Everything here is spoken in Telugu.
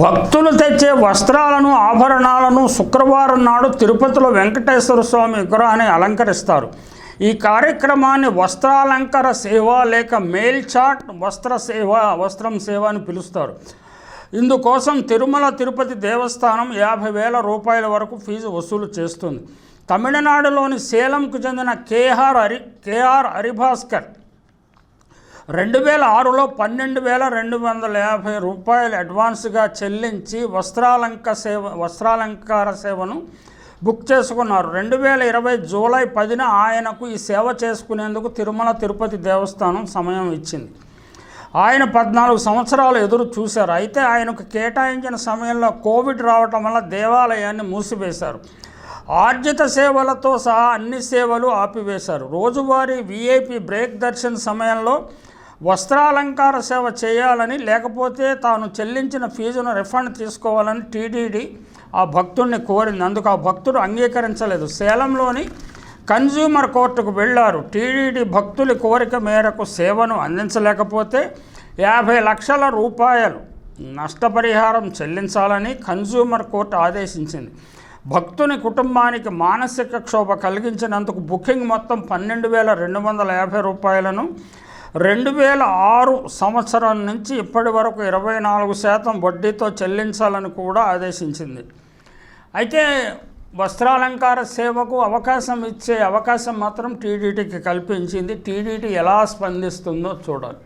భక్తులు తెచ్చే వస్త్రాలను ఆభరణాలను శుక్రవారం నాడు తిరుపతిలో వెంకటేశ్వర స్వామి విగ్రహాన్ని అలంకరిస్తారు. ఈ కార్యక్రమాన్ని వస్త్రాలంకర సేవ లేక మేల్చాట్ వస్త్ర సేవ వస్త్రం సేవ అని పిలుస్తారు. ఇందుకోసం తిరుమల తిరుపతి దేవస్థానం యాభై వేల రూపాయల వరకు ఫీజు వసూలు చేస్తుంది. తమిళనాడులోని సేలంకు చెందిన కేఆర్ హరి కేఆర్ హరిభాస్కర్ రెండు వేల ఆరులో పన్నెండు వేల రెండు వందల యాభై రూపాయలు అడ్వాన్స్గా చెల్లించి వస్త్రాలంక సేవ వస్త్రాలంకార సేవను బుక్ చేసుకున్నారు. రెండు వేల ఇరవై జూలై పదిన ఆయనకు ఈ సేవ చేసుకునేందుకు తిరుమల తిరుపతి దేవస్థానం సమయం ఇచ్చింది. ఆయన పద్నాలుగు సంవత్సరాలు ఎదురు చూశారు. అయితే ఆయనకు కేటాయించిన సమయంలో కోవిడ్ రావటం వల్ల దేవాలయాన్ని మూసివేశారు. ఆర్జిత సేవలతో సహా అన్ని సేవలు ఆపివేశారు. రోజువారీ విఐపి బ్రేక్ దర్శన్ సమయంలో వస్త్రాలంకార సేవ చేయాలని లేకపోతే తాను చెల్లించిన ఫీజును రిఫండ్ తీసుకోవాలని టీడీడీ ఆ భక్తుడిని కోరింది. అందుకు ఆ భక్తుడు అంగీకరించలేదు. సేలంలోని కన్జ్యూమర్ కోర్టుకు వెళ్ళారు. టీడీడీ భక్తుల కోరిక మేరకు సేవను అందించలేకపోతే యాభై లక్షల రూపాయలు నష్టపరిహారం చెల్లించాలని కన్జ్యూమర్ కోర్టు ఆదేశించింది. భక్తుని కుటుంబానికి మానసిక క్షోభ కలిగించినందుకు బుకింగ్ మొత్తం పన్నెండు వేల రెండు వందల యాభై రూపాయలను రెండు వేల ఆరు సంవత్సరం నుంచి ఇప్పటి వరకు ఇరవై నాలుగు శాతం వడ్డీతో చెల్లించాలని కూడా ఆదేశించింది. అయితే వస్త్రాలంకార సేవకు అవకాశం ఇచ్చే అవకాశం మాత్రం టీడీటీకి కల్పించింది. టీడీటీ ఎలా స్పందిస్తుందో చూడాలి.